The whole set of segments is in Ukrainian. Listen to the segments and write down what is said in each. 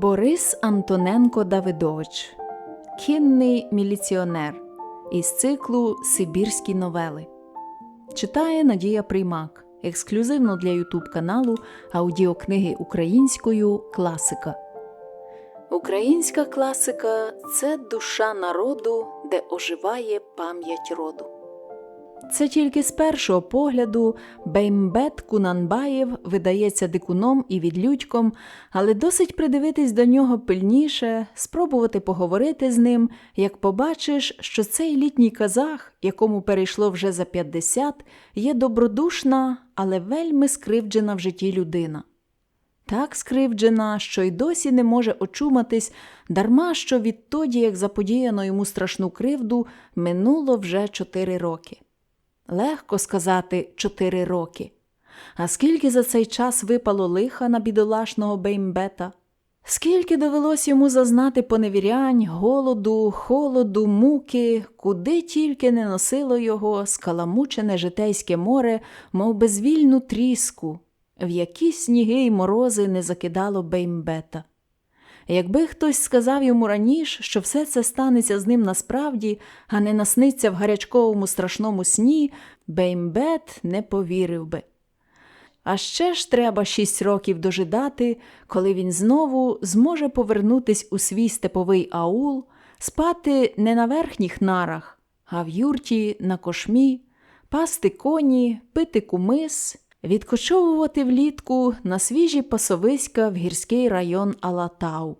Борис Антоненко Давидович Кінний міліціонер із циклу Сибірські новели. Читає Надія Приймак. Ексклюзивно для Ютуб каналу аудіокниги українською Класика. Українська класика це душа народу, де оживає пам'ять роду. Це тільки з першого погляду Беймбет Кунанбаєв видається дикуном і відлюдьком, але досить придивитись до нього пильніше, спробувати поговорити з ним, як побачиш, що цей літній казах, якому перейшло вже за 50, є добродушна, але вельми скривджена в житті людина. Так скривджена, що й досі не може очуматись, дарма що відтоді, як заподіяно йому страшну кривду, минуло вже чотири роки. Легко сказати чотири роки. А скільки за цей час випало лиха на бідолашного Беймбета? Скільки довелось йому зазнати поневірянь, голоду, холоду, муки, куди тільки не носило його скаламучене житейське море, мов безвільну тріску, в які сніги й морози не закидало Беймбета. Якби хтось сказав йому раніше, що все це станеться з ним насправді, а не насниться в гарячковому страшному сні, Беймбет не повірив би. А ще ж треба шість років дожидати, коли він знову зможе повернутись у свій степовий аул, спати не на верхніх нарах, а в юрті на кошмі, пасти коні, пити кумис, відкочовувати влітку на свіжі пасовиська в гірський район Алатау.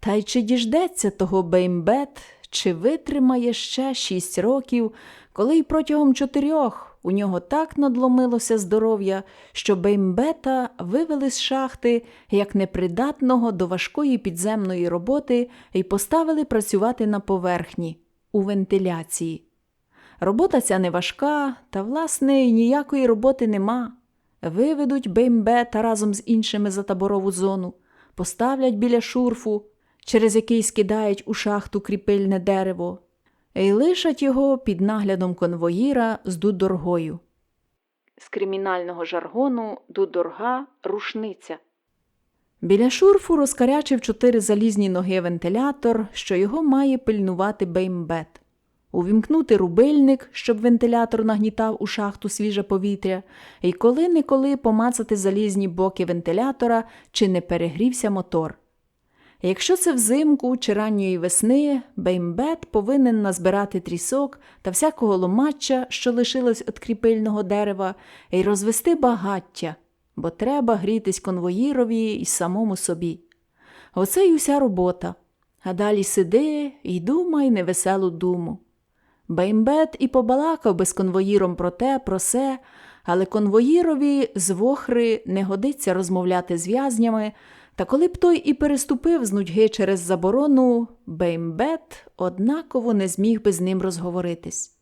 Та й чи діждеться того Беймбет, чи витримає ще шість років, коли й протягом чотирьох у нього так надломилося здоров'я, що Беймбета вивели з шахти як непридатного до важкої підземної роботи і поставили працювати на поверхні у вентиляції. Робота ця не важка, та, власне, ніякої роботи нема. Виведуть Беймбета разом з іншими за таборову зону, поставлять біля шурфу, через який скидають у шахту кріпильне дерево, і лишать його під наглядом конвоїра з дудоргою. З кримінального жаргону дудорга рушниця. Біля шурфу розкарячив чотири залізні ноги вентилятор, що його має пильнувати Беймбет. Увімкнути рубильник, щоб вентилятор нагнітав у шахту свіже повітря, і коли-неколи помацати залізні боки вентилятора, чи не перегрівся мотор. Якщо це взимку чи ранньої весни, Беймбет повинен назбирати трісок та всякого ломача, що лишилось від кріпильного дерева, і розвести багаття, бо треба грітись конвоїрові і самому собі. Оце й уся робота. А далі сиди і думай невеселу думу. Беймбет і побалакав би з конвоїром про те, про се, але конвоїрові з вохри не годиться розмовляти з в'язнями, та коли б той і переступив з нудьги через заборону, Беймбет однаково не зміг би з ним розговоритись.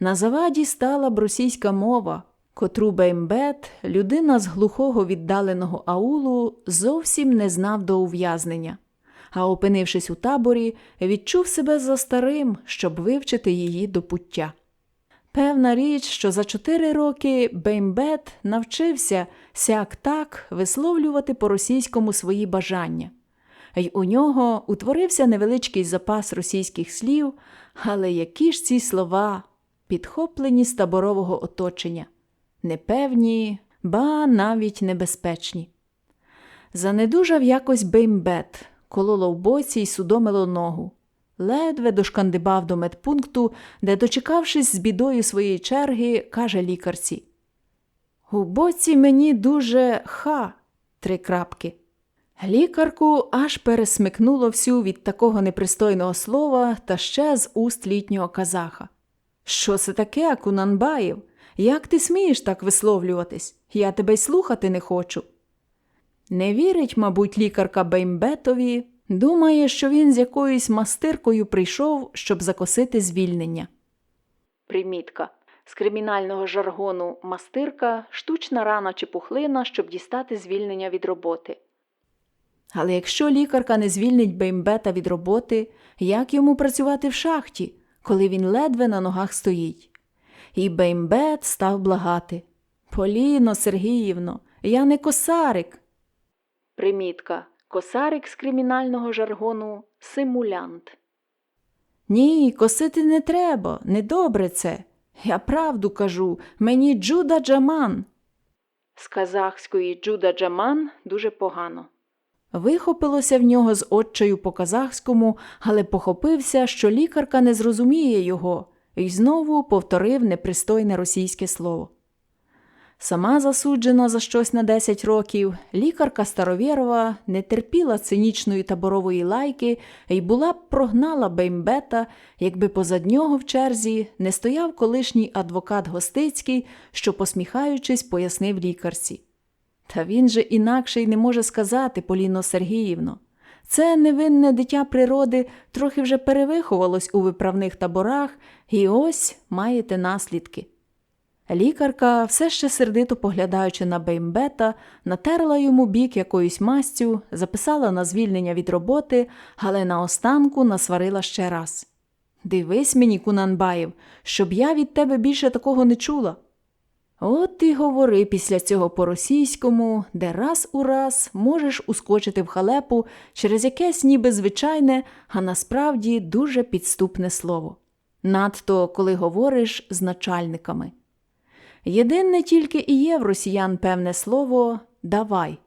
На заваді стала б російська мова, котру Беймбет, людина з глухого віддаленого аулу, зовсім не знав до ув'язнення, а опинившись у таборі, відчув себе за старим, щоб вивчити її до пуття. Певна річ, що за чотири роки Беймбет навчився сяк так висловлювати по-російському свої бажання, й у нього утворився невеличкий запас російських слів, але які ж ці слова, підхоплені з таборового оточення, непевні, ба навіть небезпечні. Занедужав якось Беймбет, кололо в боці й судомило ногу. Ледве дошкандибав до медпункту, де, дочекавшись з бідою своєї черги, каже лікарці. У боці мені дуже ха. три крапки. Лікарку аж пересмикнуло всю від такого непристойного слова та ще з уст літнього казаха. Що це таке, Кунанбаєв? Як ти смієш так висловлюватись? Я тебе й слухати не хочу. Не вірить, мабуть, лікарка Беймбетові, Думає, що він з якоюсь мастиркою прийшов, щоб закосити звільнення. Примітка. З кримінального жаргону мастирка штучна рана чи пухлина, щоб дістати звільнення від роботи. Але якщо лікарка не звільнить Беймбета від роботи, як йому працювати в шахті, коли він ледве на ногах стоїть? І Беймбет став благати Поліно, Сергіївно, я не косарик. Примітка. Косарик з кримінального жаргону симулянт. Ні, косити не треба, недобре це. Я правду кажу, мені Джуда Джаман. З казахської Джуда Джаман дуже погано. Вихопилося в нього з отчаю по казахському, але похопився, що лікарка не зрозуміє його, і знову повторив непристойне російське слово. Сама засуджена за щось на 10 років, лікарка Старовєрова не терпіла цинічної таборової лайки і була б прогнала Беймбета, якби позад нього в черзі не стояв колишній адвокат Гостицький, що, посміхаючись, пояснив лікарці. Та він же інакше й не може сказати, Поліно Сергіївно. Це невинне дитя природи трохи вже перевиховалось у виправних таборах, і ось маєте наслідки. Лікарка, все ще сердито поглядаючи на Беймбета, натерла йому бік якоюсь мастю, записала на звільнення від роботи, але наостанку насварила ще раз. Дивись мені, Кунанбаєв, щоб я від тебе більше такого не чула. От і говори після цього по-російському, де раз у раз можеш ускочити в халепу через якесь ніби звичайне, а насправді дуже підступне слово. Надто коли говориш з начальниками. Єдине тільки і є в росіян певне слово давай.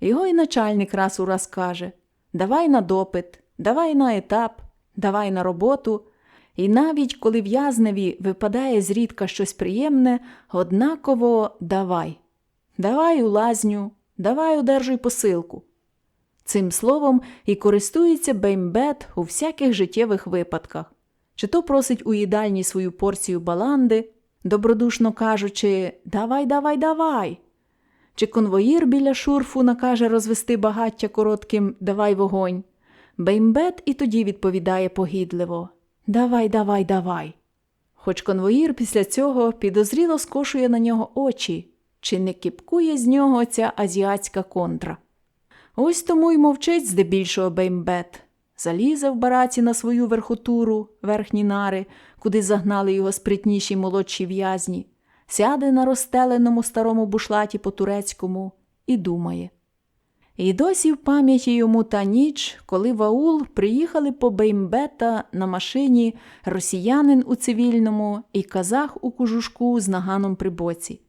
Його і начальник раз у раз каже давай на допит, давай на етап, давай на роботу. І навіть коли в'язневі випадає зрідка щось приємне, однаково давай. Давай у лазню, давай одержуй посилку. Цим словом і користується Беймбет у всяких життєвих випадках. Чи то просить у їдальні свою порцію баланди, добродушно кажучи Давай, давай, давай. Чи конвоїр біля шурфу накаже розвести багаття коротким Давай вогонь. Беймбет і тоді відповідає погідливо Давай, давай, давай. Хоч конвоїр після цього підозріло скошує на нього очі, чи не кіпкує з нього ця азіатська контра. Ось тому й мовчить здебільшого Беймбет. Залізе в бараці на свою верхотуру, верхні нари, куди загнали його спритніші молодші в'язні, сяде на розстеленому старому бушлаті по турецькому і думає. І досі в пам'яті йому та ніч, коли в аул приїхали по Беймбета на машині росіянин у цивільному і казах у кожушку з наганом при боці.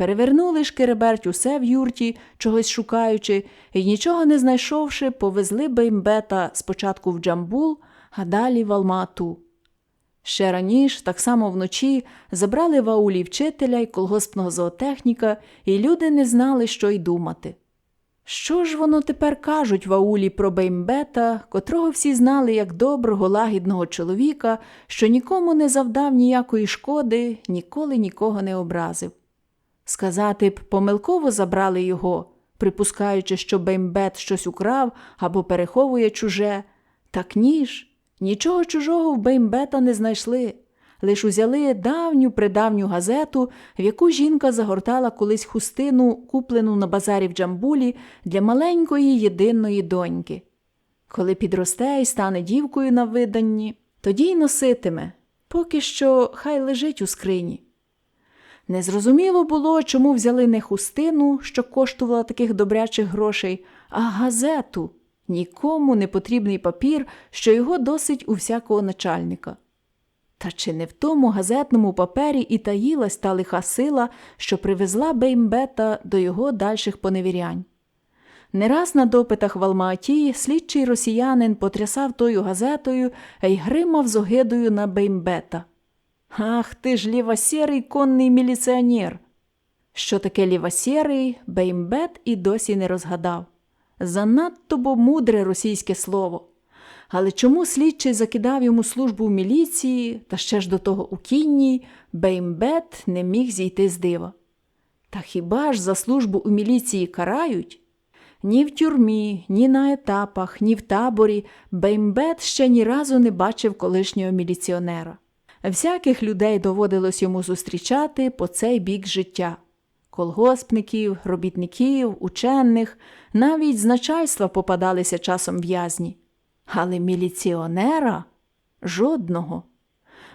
Перевернули шкереберть усе в юрті, чогось шукаючи, і нічого не знайшовши, повезли Беймбета спочатку в Джамбул, а далі в Алмату. Ще раніше, так само вночі, забрали в аулі вчителя й колгоспного зоотехніка, і люди не знали, що й думати. Що ж воно тепер кажуть в аулі про Беймбета, котрого всі знали як доброго, лагідного чоловіка, що нікому не завдав ніякої шкоди, ніколи нікого не образив? Сказати б, помилково забрали його, припускаючи, що Беймбет щось украв або переховує чуже. Так ні ж, нічого чужого в Беймбета не знайшли. Лиш узяли давню придавню газету, в яку жінка загортала колись хустину, куплену на базарі в Джамбулі для маленької єдиної доньки. Коли підросте і стане дівкою на виданні, тоді й носитиме, поки що хай лежить у скрині. Незрозуміло було, чому взяли не хустину, що коштувала таких добрячих грошей, а газету нікому не потрібний папір, що його досить у всякого начальника. Та чи не в тому газетному папері і таїлась та лиха сила, що привезла Беймбета до його дальших поневірянь? Не раз на допитах в Алматі слідчий росіянин потрясав тою газетою й гримав з огидою на Беймбета. Ах ти ж лівосєрий конний міліціонер. Що таке лівосєрий, Беймбет і досі не розгадав. Занадто бо мудре російське слово. Але чому слідчий закидав йому службу в міліції, та ще ж до того у кінній, Беймбет не міг зійти з дива. Та хіба ж за службу у міліції карають? Ні в тюрмі, ні на етапах, ні в таборі Беймбет ще ні разу не бачив колишнього міліціонера. Всяких людей доводилось йому зустрічати по цей бік життя колгоспників, робітників, учених, навіть з начальства попадалися часом в'язні. Але міліціонера жодного.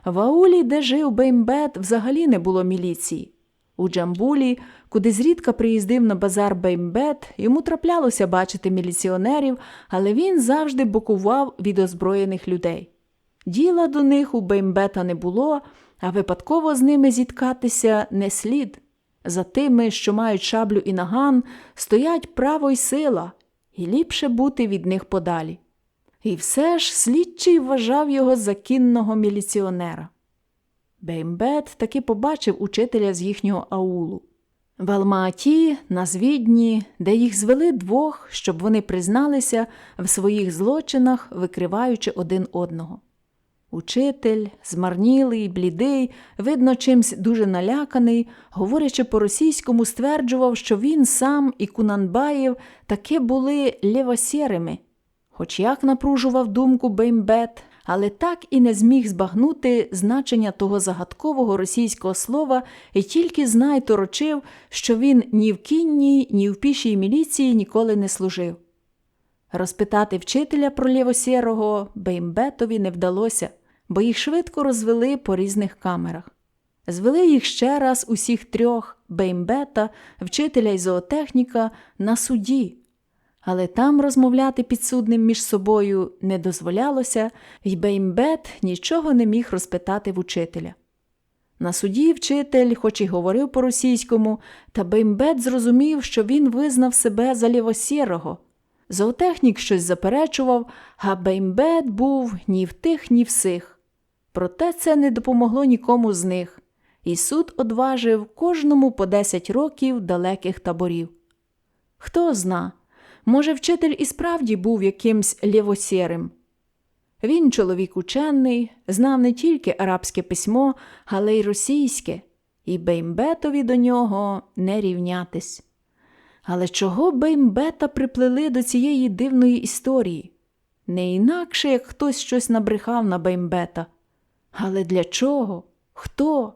В аулі, де жив Беймбет, взагалі не було міліції. У Джамбулі, куди зрідка приїздив на базар Беймбет, йому траплялося бачити міліціонерів, але він завжди бокував від озброєних людей. Діла до них у Беймбета не було, а випадково з ними зіткатися не слід. За тими, що мають шаблю і наган, стоять право й сила, і ліпше бути від них подалі. І все ж слідчий вважав його за кінного міліціонера. Беймбет таки побачив учителя з їхнього аулу. В Алмааті, на Звідні, де їх звели двох, щоб вони призналися в своїх злочинах, викриваючи один одного. Учитель, змарнілий, блідий, видно, чимсь дуже наляканий, говорячи по-російському, стверджував, що він сам і Кунанбаєв таки були лівосєрими. Хоч як напружував думку Беймбет, але так і не зміг збагнути значення того загадкового російського слова і тільки знай торочив, що він ні в кінній, ні в пішій міліції ніколи не служив. Розпитати вчителя про лівосєрого Беймбетові не вдалося, бо їх швидко розвели по різних камерах. Звели їх ще раз усіх трьох Беймбета, вчителя й зоотехніка на суді. Але там розмовляти підсудним між собою не дозволялося, і Беймбет нічого не міг розпитати в учителя. На суді вчитель, хоч і говорив по-російському, та Беймбет зрозумів, що він визнав себе за лівосєрого. Зоотехнік щось заперечував, а Беймбет був ні в тих, ні в сих. Проте це не допомогло нікому з них, і суд одважив кожному по 10 років далеких таборів. Хто зна, може, вчитель і справді був якимсь лівосєрим. Він чоловік учений, знав не тільки арабське письмо, але й російське, і Беймбетові до нього не рівнятись. Але чого Беймбета приплели до цієї дивної історії? Не інакше, як хтось щось набрехав на Беймбета. Але для чого? Хто?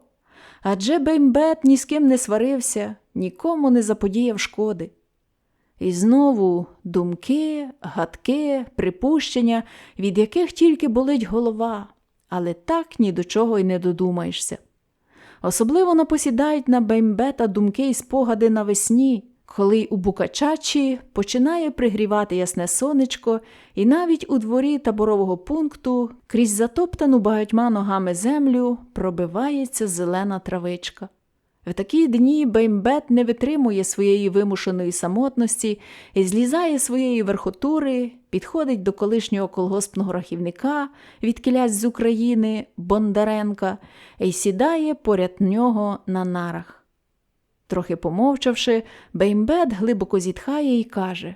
Адже Беймбет ні з ким не сварився, нікому не заподіяв шкоди. І знову думки, гадки, припущення, від яких тільки болить голова, але так ні до чого й не додумаєшся. Особливо напосідають на Беймбета думки і спогади навесні, коли у Букачачі починає пригрівати ясне сонечко, і навіть у дворі таборового пункту крізь затоптану багатьма ногами землю пробивається зелена травичка. В такі дні Беймбет не витримує своєї вимушеної самотності і злізає своєї верхотури, підходить до колишнього колгоспного рахівника, відкілясь з України Бондаренка, і сідає поряд нього на нарах. Трохи помовчавши, Беймбет глибоко зітхає і каже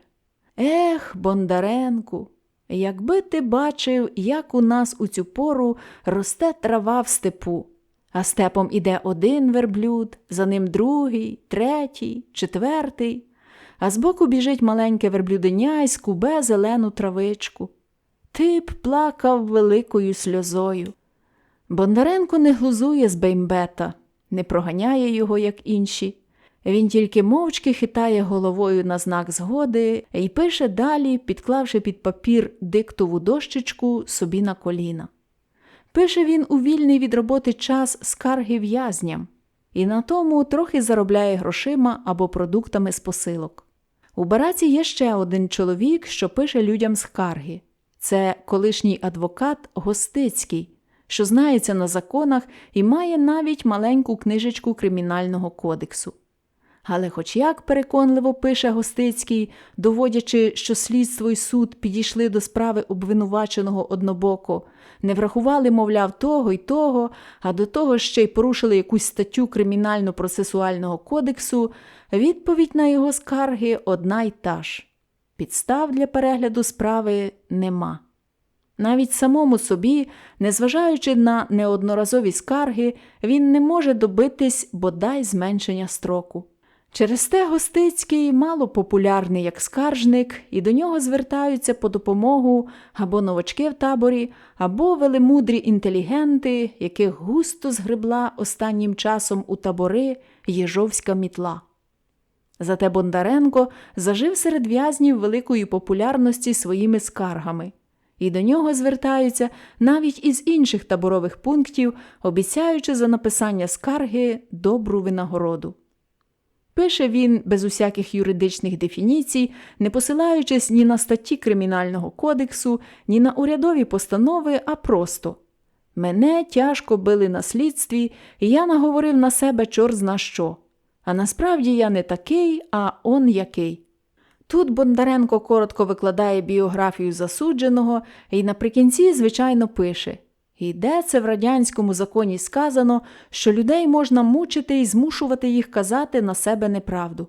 Ех, Бондаренку, якби ти бачив, як у нас у цю пору росте трава в степу. А степом іде один верблюд, за ним другий, третій, четвертий, а збоку біжить маленьке верблюденя і скубе зелену травичку. Ти б плакав великою сльозою. Бондаренко не глузує з Беймбета, не проганяє його, як інші. Він тільки мовчки хитає головою на знак згоди і пише далі, підклавши під папір диктову дощечку собі на коліна. Пише він у вільний від роботи час скарги в'язням, і на тому трохи заробляє грошима або продуктами з посилок. У бараці є ще один чоловік, що пише людям скарги. Це колишній адвокат Гостицький, що знається на законах і має навіть маленьку книжечку Кримінального кодексу. Але, хоч як переконливо пише Гостицький, доводячи, що слідство й суд підійшли до справи обвинуваченого однобоко, не врахували, мовляв, того й того, а до того ще й порушили якусь статтю Кримінально-процесуального кодексу, відповідь на його скарги одна й та ж. Підстав для перегляду справи нема. Навіть самому собі, незважаючи на неодноразові скарги, він не може добитись бодай зменшення строку. Через те Гостицький мало популярний як скаржник, і до нього звертаються по допомогу або новачки в таборі, або велемудрі інтелігенти, яких густо згребла останнім часом у табори Єжовська мітла. Зате Бондаренко зажив серед в'язнів великої популярності своїми скаргами. і до нього звертаються навіть із інших таборових пунктів, обіцяючи за написання скарги добру винагороду. Пише він без усяких юридичних дефініцій, не посилаючись ні на статті Кримінального кодексу, ні на урядові постанови, а просто Мене тяжко били на слідстві, і я наговорив на себе чор зна що. А насправді я не такий, а он який. Тут Бондаренко коротко викладає біографію засудженого і наприкінці, звичайно, пише І де це в радянському законі сказано, що людей можна мучити і змушувати їх казати на себе неправду.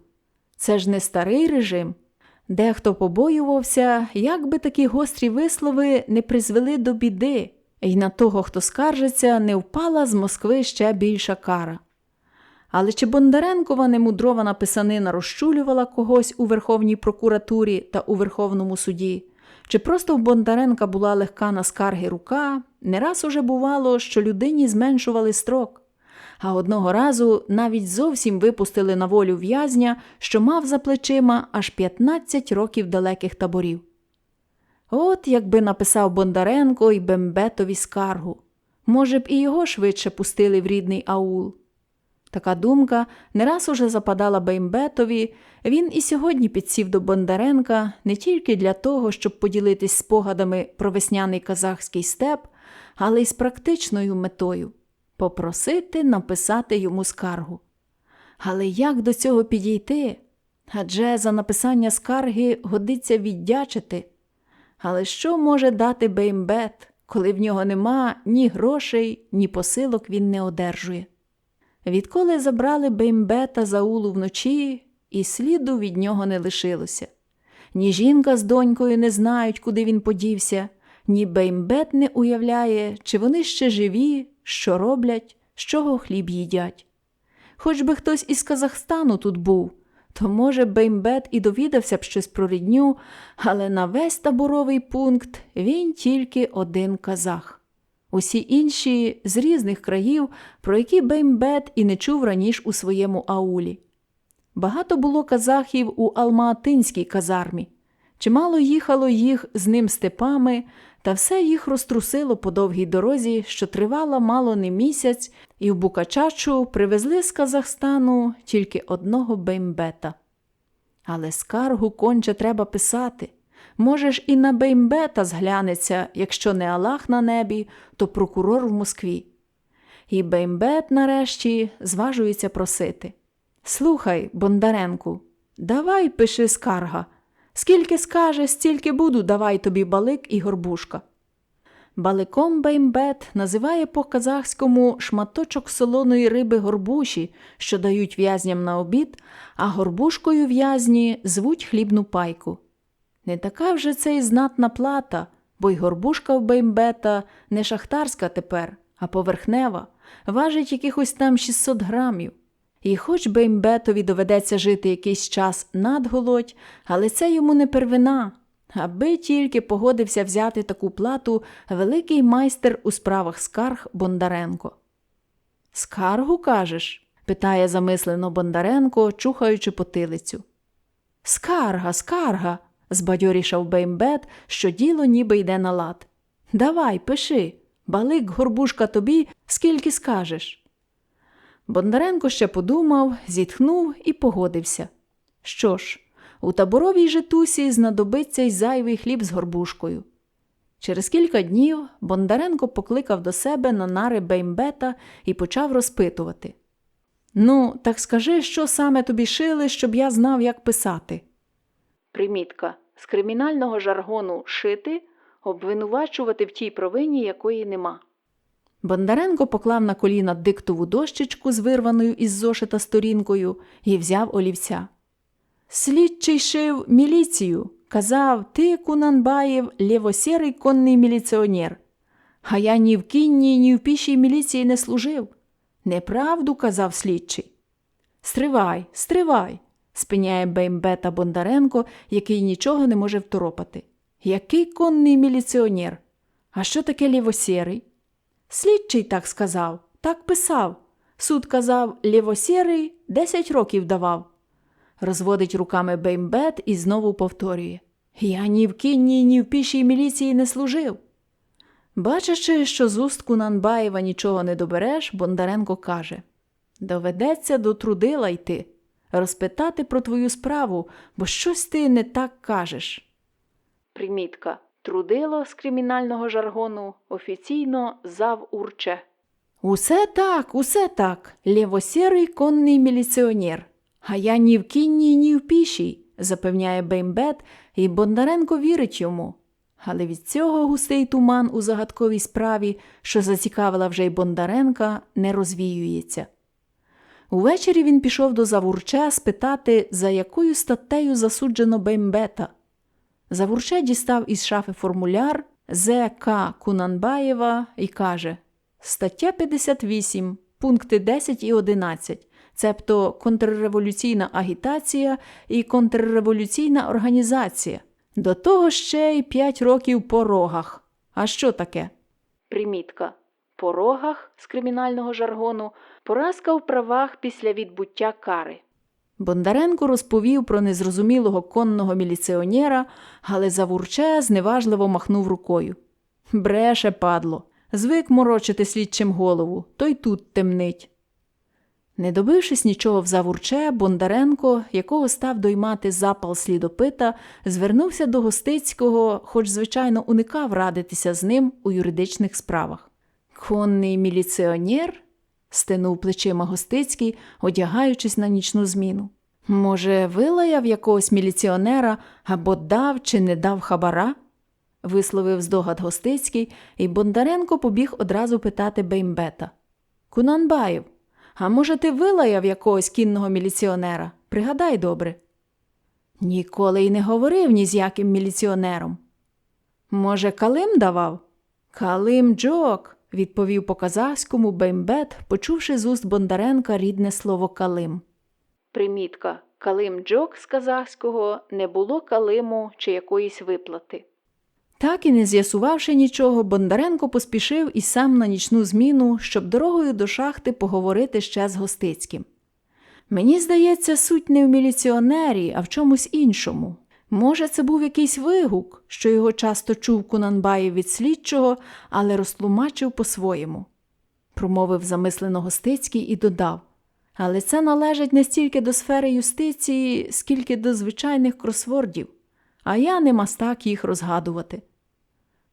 Це ж не старий режим. Дехто побоювався, як би такі гострі вислови не призвели до біди, і на того, хто скаржиться, не впала з Москви ще більша кара. Але чи Бондаренкова немудрована писанина розчулювала когось у Верховній прокуратурі та у Верховному суді, чи просто в Бондаренка була легка на скарги рука, не раз уже бувало, що людині зменшували строк, а одного разу навіть зовсім випустили на волю в'язня, що мав за плечима аж 15 років далеких таборів. От якби написав Бондаренко і Бембетові скаргу, може б і його швидше пустили в рідний аул. Така думка не раз уже западала Беймбетові, він і сьогодні підсів до Бондаренка не тільки для того, щоб поділитись спогадами про весняний казахський степ, але й з практичною метою попросити написати йому скаргу. Але як до цього підійти? Адже за написання скарги годиться віддячити. Але що може дати Беймбет, коли в нього нема ні грошей, ні посилок він не одержує? Відколи забрали Беймбета за улу вночі, і сліду від нього не лишилося. Ні жінка з донькою не знають, куди він подівся, ні Беймбет не уявляє, чи вони ще живі, що роблять, з чого хліб їдять. Хоч би хтось із Казахстану тут був, то, може, Беймбет і довідався б щось про рідню, але на весь таборовий пункт він тільки один казах. Усі інші з різних країв, про які Беймбет і не чув раніше у своєму аулі. Багато було казахів у Алмаатинській казармі. Чимало їхало їх з ним степами, та все їх розтрусило по довгій дорозі, що тривала мало не місяць, і в Букачачу привезли з Казахстану тільки одного Беймбета. Але скаргу конче треба писати. Можеш і на Беймбета зглянеться, якщо не Аллах на небі, то прокурор в Москві. І Беймбет, нарешті, зважується просити. Слухай, Бондаренку, давай пиши скарга. Скільки скаже, стільки буду, давай тобі балик і горбушка. Баликом Беймбет називає по казахському шматочок солоної риби горбуші, що дають в'язням на обід, а горбушкою в'язні звуть хлібну пайку. Не така вже це й знатна плата, бо й горбушка в Беймбета не шахтарська тепер, а поверхнева, важить якихось там 600 грамів. І хоч Беймбетові доведеться жити якийсь час надголодь, але це йому не первина, аби тільки погодився взяти таку плату великий майстер у справах скарг Бондаренко. Скаргу кажеш? питає замислено Бондаренко, чухаючи потилицю. Скарга, скарга, збадьорішав Беймбет, що діло ніби йде на лад. Давай, пиши, балик горбушка тобі, скільки скажеш. Бондаренко ще подумав, зітхнув і погодився. Що ж, у таборовій житусі знадобиться й зайвий хліб з горбушкою. Через кілька днів Бондаренко покликав до себе на нари Беймбета і почав розпитувати. Ну, так скажи, що саме тобі шили, щоб я знав, як писати. Примітка з кримінального жаргону шити обвинувачувати в тій провині, якої нема. Бондаренко поклав на коліна диктову дощечку з вирваною із зошита сторінкою і взяв олівця. Слідчий шив міліцію. Казав, ти, Кунанбаєв, лєвосєрий конний міліціонер. А я ні в кінній, ні в пішій міліції не служив. Неправду казав слідчий. Стривай, стривай, спиняє Беймбета Бондаренко, який нічого не може второпати. Який конний міліціонер? А що таке лівосєрий? Слідчий так сказав, так писав. Суд казав, лівосєрий десять років давав. Розводить руками Беймбет і знову повторює Я ні в кінній, ні в пішій міліції не служив. Бачачи, що з уст Кунанбаєва нічого не добереш, Бондаренко каже Доведеться до трудила йти, розпитати про твою справу, бо щось ти не так кажеш. Примітка. Трудило з кримінального жаргону офіційно зав урче. Усе так, усе так. Лєвосєрий конний міліціонер. А я ні в кінній, ні в пішій, запевняє Беймбет, і Бондаренко вірить йому. Але від цього густий туман у загадковій справі, що зацікавила вже й Бондаренка, не розвіюється. Увечері він пішов до Завурча спитати, за якою статтею засуджено Беймбета. Завурче дістав із шафи формуляр ЗК Кунанбаєва і каже: Стаття 58, пункти 10 і 11, цебто контрреволюційна агітація і контрреволюційна організація. До того ще й 5 років по рогах. А що таке? Примітка. По рогах з кримінального жаргону поразка в правах після відбуття кари. Бондаренко розповів про незрозумілого конного міліціонера, але Завурче зневажливо махнув рукою. Бреше, падло, звик морочити слідчим голову, то й тут темнить. Не добившись нічого в Завурче, Бондаренко, якого став доймати запал слідопита, звернувся до Гостицького, хоч, звичайно, уникав радитися з ним у юридичних справах. Конний міліціонер? стенув плечима Гостицький, одягаючись на нічну зміну. Може, вилаяв якогось міліціонера або дав чи не дав хабара? висловив здогад Гостицький, і Бондаренко побіг одразу питати Беймбета. Кунанбаєв, а може, ти вилаяв якогось кінного міліціонера? Пригадай добре. Ніколи й не говорив ні з яким міліціонером. Може, Калим давав? Калим Джок, відповів по казахському Беймбет, почувши з уст Бондаренка рідне слово Калим. Примітка Калим Джок з казахського не було калиму чи якоїсь виплати. Так і не з'ясувавши нічого, Бондаренко поспішив і сам на нічну зміну, щоб дорогою до шахти поговорити ще з Гостицьким. Мені здається, суть не в міліціонері, а в чомусь іншому. Може, це був якийсь вигук, що його часто чув Кунанбаєв від слідчого, але розтлумачив по-своєму. Промовив замислено Гостицький і додав. Але це належить не стільки до сфери юстиції, скільки до звичайних кросвордів, а я не мастак їх розгадувати.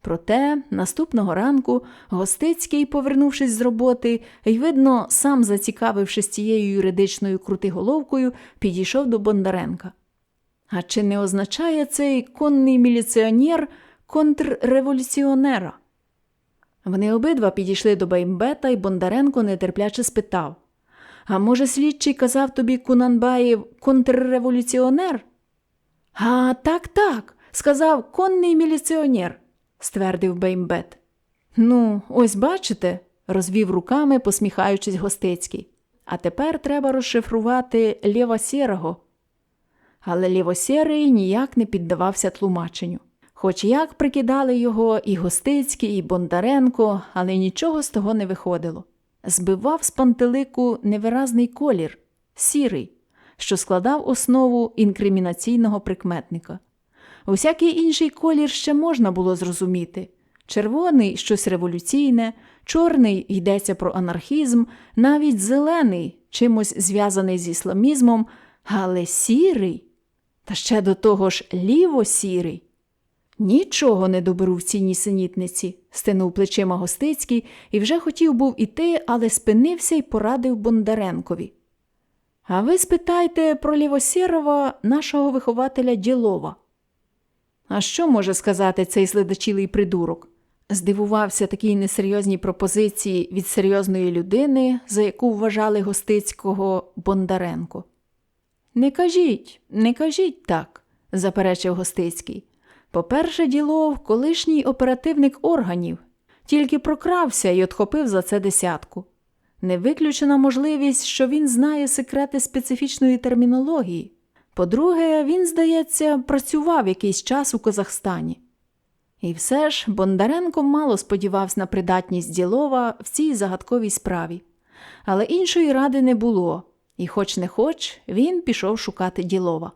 Проте наступного ранку Гостицький, повернувшись з роботи, й, видно, сам зацікавившись цією юридичною крутиголовкою, підійшов до Бондаренка. А чи не означає цей конний міліціонер контрреволюціонера? Вони обидва підійшли до Баймбета, і Бондаренко нетерпляче спитав А може, слідчий казав тобі Кунанбаєв контрреволюціонер? А так, так, сказав конний міліціонер, ствердив Беймбет. Ну, ось бачите, розвів руками, посміхаючись Гостецький. А тепер треба розшифрувати Лєва Сєрого. Але Лєвосєрий ніяк не піддавався тлумаченню. Хоч як прикидали його і Гостицький, і Бондаренко, але нічого з того не виходило. Збивав з пантелику невиразний колір сірий, що складав основу інкримінаційного прикметника. Усякий інший колір ще можна було зрозуміти червоний щось революційне, чорний йдеться про анархізм, навіть зелений, чимось зв'язаний з ісламізмом, але сірий, та ще до того ж ліво-сірий. Нічого не доберу в цій нісенітниці, стенув плечима Гостицький і вже хотів був іти, але спинився і порадив Бондаренкові. А ви спитайте про Лівосєрова, нашого вихователя Ділова. А що може сказати цей следачілий придурок? Здивувався такій несерйозній пропозиції від серйозної людини, за яку вважали Гостицького Бондаренко. Не кажіть, не кажіть так, заперечив Гостицький. По-перше, ділов колишній оперативник органів, тільки прокрався і отхопив за це десятку. Не виключена можливість, що він знає секрети специфічної термінології. По-друге, він, здається, працював якийсь час у Казахстані. І все ж Бондаренко мало сподівався на придатність ділова в цій загадковій справі. Але іншої ради не було, і, хоч не хоч, він пішов шукати ділова.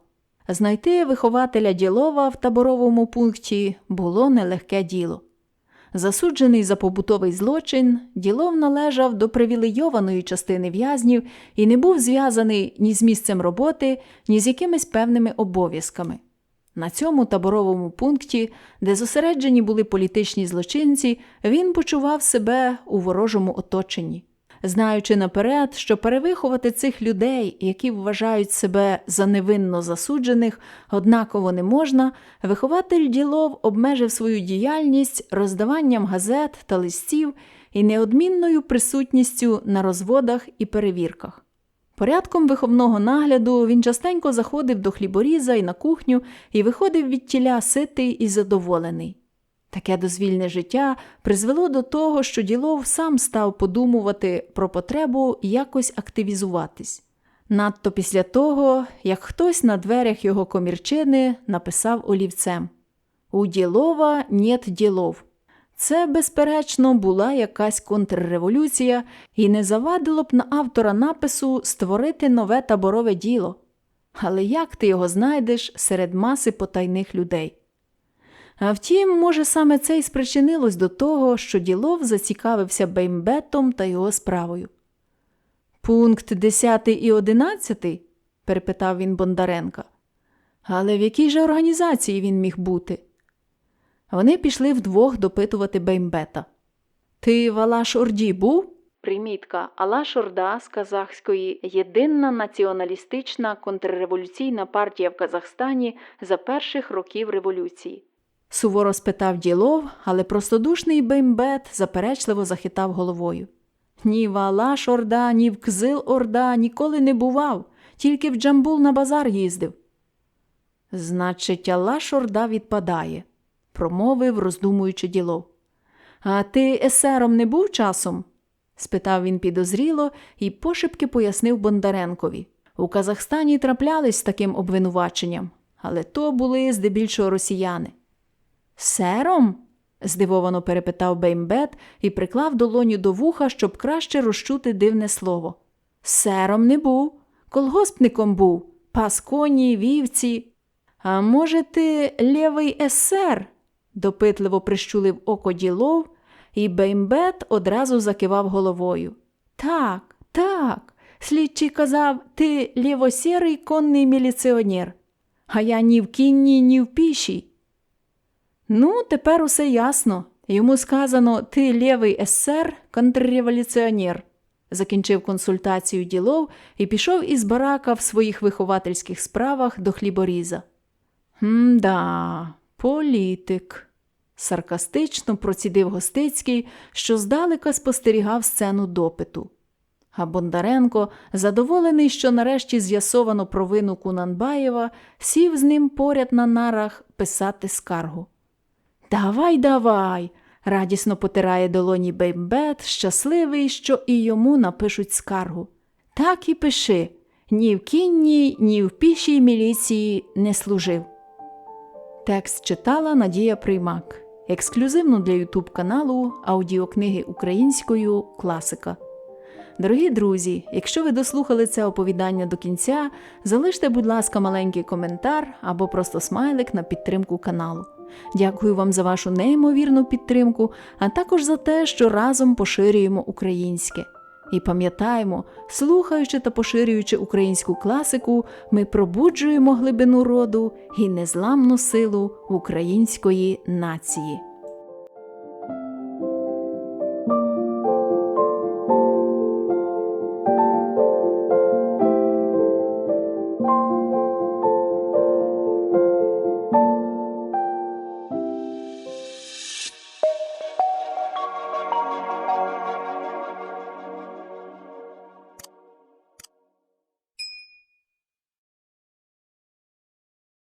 Знайти вихователя ділова в таборовому пункті було нелегке діло. Засуджений за побутовий злочин, ділов належав до привілейованої частини в'язнів і не був зв'язаний ні з місцем роботи, ні з якимись певними обов'язками. На цьому таборовому пункті, де зосереджені були політичні злочинці, він почував себе у ворожому оточенні. Знаючи наперед, що перевиховати цих людей, які вважають себе за невинно засуджених, однаково не можна, вихователь ділов обмежив свою діяльність роздаванням газет та листів і неодмінною присутністю на розводах і перевірках. Порядком виховного нагляду він частенько заходив до хліборіза і на кухню і виходив від тіля ситий і задоволений. Таке дозвільне життя призвело до того, що ділов сам став подумувати про потребу якось активізуватись. Надто після того, як хтось на дверях його комірчини написав олівцем У ділова нєт ділов. Це, безперечно, була якась контрреволюція, і не завадило б на автора напису створити нове таборове діло. Але як ти його знайдеш серед маси потайних людей? А втім, може, саме це й спричинилось до того, що ділов зацікавився Беймбетом та його справою. Пункт 10 і 11? перепитав він Бондаренка. Але в якій же організації він міг бути? Вони пішли вдвох допитувати Беймбета. Ти в Алаш-Орді був? Примітка Алаш-Орда з казахської єдина націоналістична контрреволюційна партія в Казахстані за перших років революції. Суворо спитав ділов, але простодушний Беймбет заперечливо захитав головою. Ні в Алаш-Орда, ні в Кзил-Орда ніколи не бував, тільки в Джамбул на базар їздив. Значить, Алаш-Орда відпадає, промовив, роздумуючи ділов. А ти есером не був часом? спитав він підозріло і пошепки пояснив Бондаренкові. У Казахстані траплялись з таким обвинуваченням, але то були здебільшого росіяни. Сером? здивовано перепитав Беймбет і приклав долоню до вуха, щоб краще розчути дивне слово. Сером не був, колгоспником був, пас коні, вівці. А може, ти лєвий есер? допитливо прищулив око ділов, і Беймбет одразу закивав головою. Так, так. Слідчий казав, ти лівосірий конний міліціонер, а я ні в кінні, ні в пішій. Ну, тепер усе ясно. Йому сказано ти лєвий есер, контрреволюціонер. Закінчив консультацію ділов і пішов із барака в своїх виховательських справах до хліборіза. Мда, політик. Саркастично процідив Гостицький, що здалека спостерігав сцену допиту. А Бондаренко, задоволений, що нарешті з'ясовано провину Кунанбаєва, сів з ним поряд на нарах писати скаргу. Давай, давай, радісно потирає долоні Беймбет, щасливий, що і йому напишуть скаргу. Так і пиши ні в кінній, ні в пішій міліції не служив. Текст читала Надія Приймак. Ексклюзивно для Ютуб каналу аудіокниги українською Класика. Дорогі друзі, якщо ви дослухали це оповідання до кінця, залиште, будь ласка, маленький коментар або просто смайлик на підтримку каналу. Дякую вам за вашу неймовірну підтримку, а також за те, що разом поширюємо українське. І пам'ятаємо, слухаючи та поширюючи українську класику, ми пробуджуємо глибину роду і незламну силу української нації.